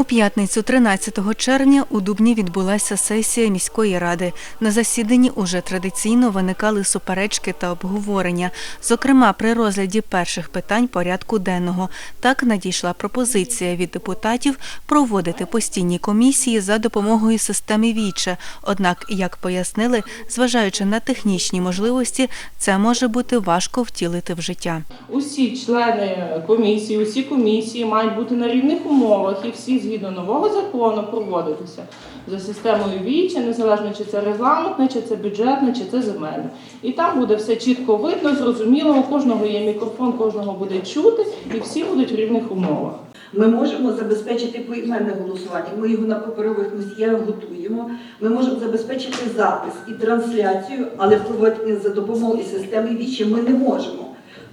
У п'ятницю, 13 червня, у Дубні відбулася сесія міської ради. На засіданні уже традиційно виникали суперечки та обговорення. Зокрема, при розгляді перших питань порядку денного. Так надійшла пропозиція від депутатів проводити постійні комісії за допомогою системи Віче. Однак, як пояснили, зважаючи на технічні можливості, це може бути важко втілити в життя. Усі члени комісії, усі комісії мають бути на рівних умовах і всі згідно нового закону проводитися за системою ВІЧ, незалежно чи це регламентне, чи це бюджетне, чи це земельне. І там буде все чітко видно, зрозуміло, у кожного є мікрофон, кожного буде чути, і всі будуть в рівних умовах. Ми можемо забезпечити поіменне голосування. Ми його на паперових носіях готуємо. Ми можемо забезпечити запис і трансляцію, але впровадити за допомогою системи вічі ми не можемо.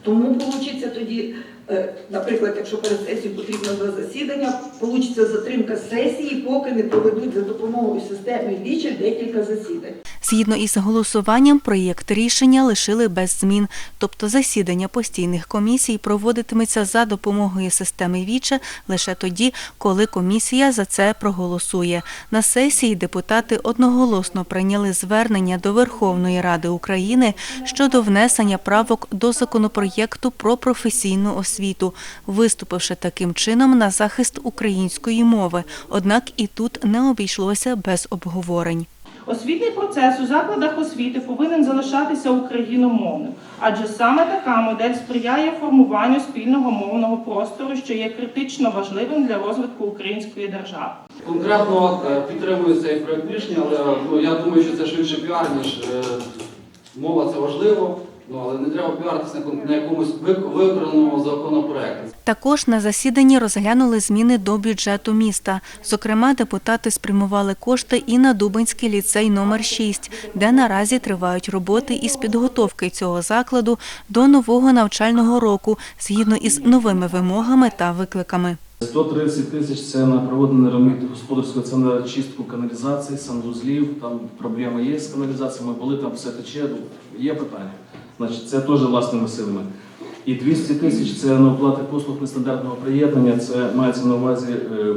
Тому вийде тоді, наприклад, якщо перед сесією потрібно два засідання, вийде затримка сесії, поки не проведуть за допомогою системи вічі декілька засідань. Згідно із голосуванням, проєкт рішення лишили без змін, тобто засідання постійних комісій проводитиметься за допомогою системи Віче лише тоді, коли комісія за це проголосує. На сесії депутати одноголосно прийняли звернення до Верховної Ради України щодо внесення правок до законопроєкту про професійну освіту, виступивши таким чином на захист української мови. Однак і тут не обійшлося без обговорень. Освітній процес у закладах освіти повинен залишатися україномовним, адже саме така модель сприяє формуванню спільного мовного простору, що є критично важливим для розвитку української держави. Конкретно е, підтримую цей проект рішення, але ну, я думаю, що це швидше піар, ніж е, мова це важливо, ну, але не треба піаритися на, якомусь вик- виконаному законопроекті. Також на засіданні розглянули зміни до бюджету міста. Зокрема, депутати спрямували кошти і на Дубинський ліцей номер 6, де наразі тривають роботи із підготовки цього закладу до нового навчального року згідно із новими вимогами та викликами. 130 тисяч це на проводення ремонту господарського це на чистку каналізації, санвузлів. Там проблеми є з каналізацією. Ми були там все тече. Є питання. Значить, це теж власними силами. І 200 тисяч це на оплати послуг нестандартного приєднання. Це мається на увазі е,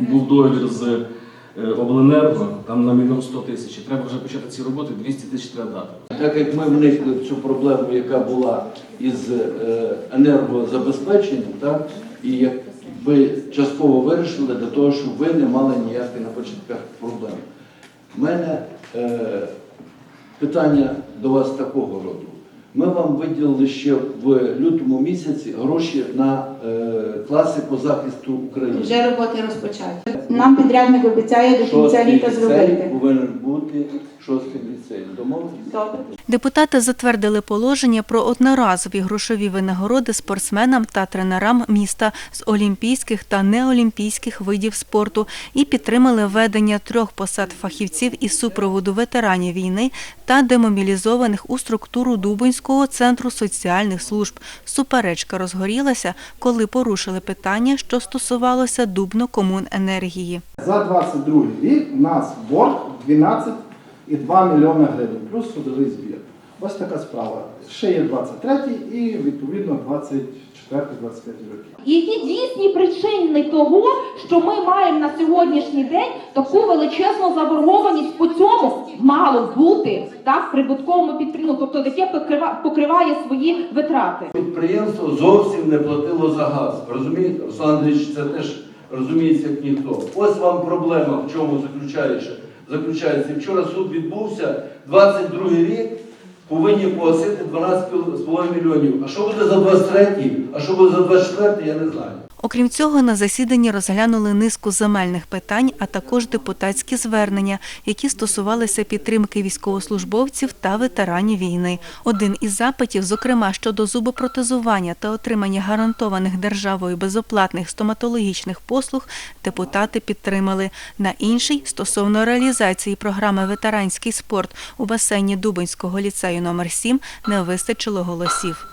був договір з е, обленерго, там на мільйон 100 тисяч. Треба вже почати ці роботи. 200 тисяч треба дати. Так як ми вникли в цю проблему, яка була із е, енергозабезпеченням, так, і якби частково вирішили для того, щоб ви не мали ніяких на початках проблем. У мене е, питання до вас такого роду. Ми вам виділили ще в лютому місяці гроші на е, класи по захисту України. Вже роботи розпочаті. Нам підрядник обіцяє до кінця літа зробити. повинен бути шостий ліцей. Домовитися? Добре. Депутати затвердили положення про одноразові грошові винагороди спортсменам та тренерам міста з олімпійських та неолімпійських видів спорту і підтримали введення трьох посад фахівців із супроводу ветеранів війни та демобілізованих у структуру Дубинського центру соціальних служб. Суперечка розгорілася, коли порушили питання, що стосувалося Дубно-Комуненергії. За 22 рік у нас борг 12,2 мільйона гривень, плюс судовий збір. Ось така справа. Ще є 23 і відповідно 24-25 роки. Які дійсні причини того, що ми маємо на сьогоднішній день таку величезну заборгованість по цьому мало бути так прибутковому підприємству, тобто таке покриває свої витрати. Підприємство зовсім не платило за газ. Розумієте? Руслан Андрійович це теж розуміється як ніхто. Ось вам проблема, в чому заключається. Заключається. Вчора суд відбувся, 22 рік повинні погасити 12,5 мільйонів. А що буде за 23, а що буде за 24, я не знаю. Окрім цього, на засіданні розглянули низку земельних питань, а також депутатські звернення, які стосувалися підтримки військовослужбовців та ветеранів війни. Один із запитів, зокрема щодо зубопротезування та отримання гарантованих державою безоплатних стоматологічних послуг, депутати підтримали. На інший стосовно реалізації програми Ветеранський спорт у басейні Дубинського ліцею номер 7 не вистачило голосів.